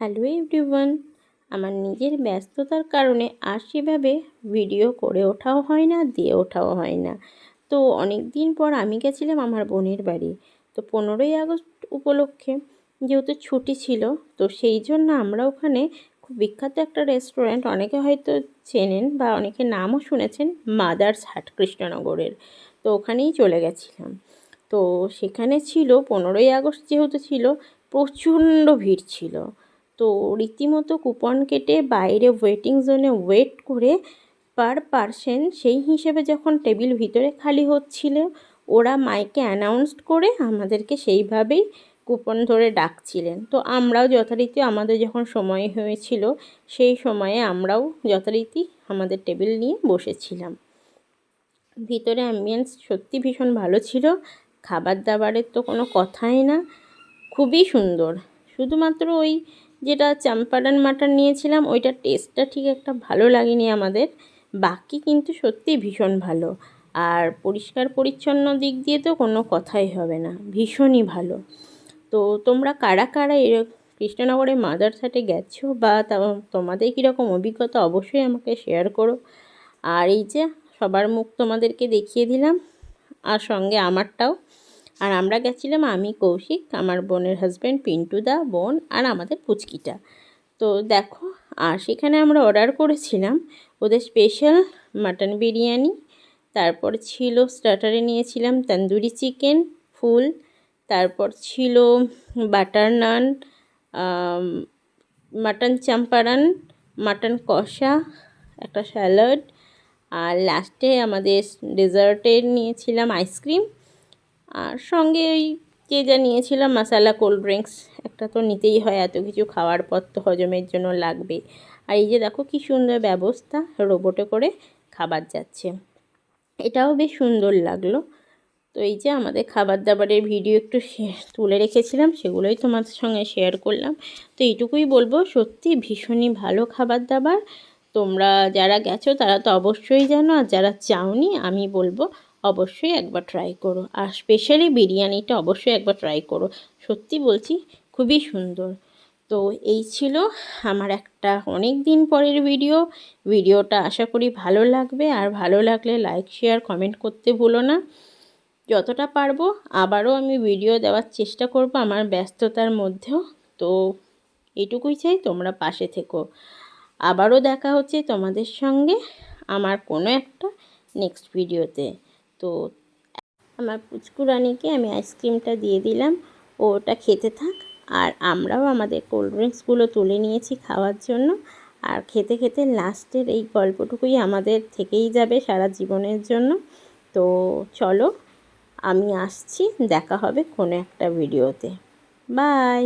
Hello everyone, আমার নিজের ব্যস্ততার কারণে আর সেভাবে ভিডিও করে ওঠাও হয় না, দিয়ে ওঠাও হয় না। তো অনেক দিন পর আমি গেছিলাম আমার বোনের বাড়ি। তো পনেরোই আগস্ট উপলক্ষে যেহেতু ছুটি ছিল, তো সেই জন্য আমরা ওখানে খুব বিখ্যাত একটা রেস্টুরেন্ট, অনেকে হয়তো চেনেন বা অনেকে নামও শুনেছেন, মাদার্স হাট, কৃষ্ণনগরের। তো ওখানেই চলে গেছিলাম। তো সেখানে ছিল, পনেরোই আগস্ট যেহেতু ছিল, প্রচণ্ড ভিড় ছিল। তো রীতিমতো কুপন কেটে বাইরে ওয়েটিং জোনে ওয়েট করে পার পারসেন, সেই হিসেবে যখন টেবিল ভিতরে খালি হচ্ছিল, ওরা মাইকে অ্যানাউন্সড করে আমাদেরকে সেইভাবেই কুপন ধরে ডাকছিলেন। তো আমরাও যথারীতি আমাদের যখন সময় হয়েছিল, সেই সময়ে আমরাও যথারীতি আমাদের টেবিল নিয়ে বসেছিলাম। ভিতরে অ্যাম্বিয়েন্স সত্যি ভীষণ ভালো ছিল, খাবার দাবারের তো কোনো কথাই না, খুবই সুন্দর। শুধুমাত্র ওই যেটা চাম্পারান মাটন নিয়েছিলাম, ওইটার টেস্টটা ঠিক একটা ভালো লাগেনি আমাদের। বাকি কিন্তু সত্যি ভীষণ ভালো। আর পরিষ্কার পরিচ্ছন্ন দিক দিয়ে তো কোনো কথাই হবে না, ভীষণই ভালো। তো তোমরা কারা কারা এর কৃষ্ণনগরে মাদার সাথে গেছো বা তোমাদের কীরকম অভিজ্ঞতা অবশ্যই আমাকে শেয়ার করো। আর এই যে সবার মুখ তোমাদেরকে দেখিয়ে দিলাম, আর সঙ্গে আমারটাও। আর আমরা গেছিলাম আমি, কৌশিক, আমার বোনের হাজব্যান্ড পিন্টুদা বোন আর আমাদের পুচকিটা। তো দেখো, আর সেখানে আমরা অর্ডার করেছিলাম ওদের স্পেশাল মাটন বিরিয়ানি, তারপর ছিল স্টার্টারে নিয়েছিলাম তন্দুরি চিকেন ফুল, তারপর ছিল butter naan mutton Champaran mutton কষা, একটা স্যালাড আর লাস্টে আমাদের ডেজার্টে নিয়েছিলাম আইসক্রিম আর সঙ্গে ওই যে যা নিয়েছিলাম, মশালা কোল্ড ড্রিঙ্কস একটা তো নিতেই হয়, এত কিছু খাওয়ার পর তো হজমের জন্য লাগবে। আর এই যে দেখো কি সুন্দর ব্যবস্থা, রোবটে করে খাবার যাচ্ছে। এটাও বেশ সুন্দর লাগল। তো এই যে আমাদের খাবার দাবারের ভিডিও একটু তুলে রেখেছিলাম, সেগুলোই তোমাদের সঙ্গে শেয়ার করলাম। তো এইটুকুই বলব, সত্যি ভীষণই ভালো খাবার দাবার তোমরা যারা গেছো, তারা তো অবশ্যই জানো, আর যারা চাওনি, আমি বলব অবশ্যই একবার ট্রাই করো। আর স্পেশালি বিরিয়ানিটা অবশ্যই একবার ট্রাই করো। সত্যি বলছি, খুবই সুন্দর। তো এই ছিল আমার একটা অনেক দিন পরের ভিডিও ভিডিওটা আশা করি ভালো লাগবে। আর ভালো লাগলে লাইক শেয়ার কমেন্ট করতে ভুলো না। যতটা পারব আবারও আমি ভিডিও দেওয়ার চেষ্টা করব আমার ব্যস্ততার মধ্যেও। তো এটুকুই চাই, তোমরা পাশে থেকো। আবারও দেখা হচ্ছে তোমাদের সঙ্গে আমার কোনো একটা নেক্সট ভিডিওতে তো আমার পুচকুরানিকে আমি আইসক্রিমটা দিয়ে দিলাম। ও ওটা খেতে থাক। আর আমরাও আমাদের কোল্ড ড্রিঙ্কসগুলো তুলে নিয়েছি খাওয়ার জন্য। আর খেতে খেতে লাস্টের এই গল্পটুকুই আমাদের থেকেই যাবে সারা জীবনের জন্য। তো চলো, আমি আসছি। দেখা হবে কোনো একটা ভিডিওতে। বাই!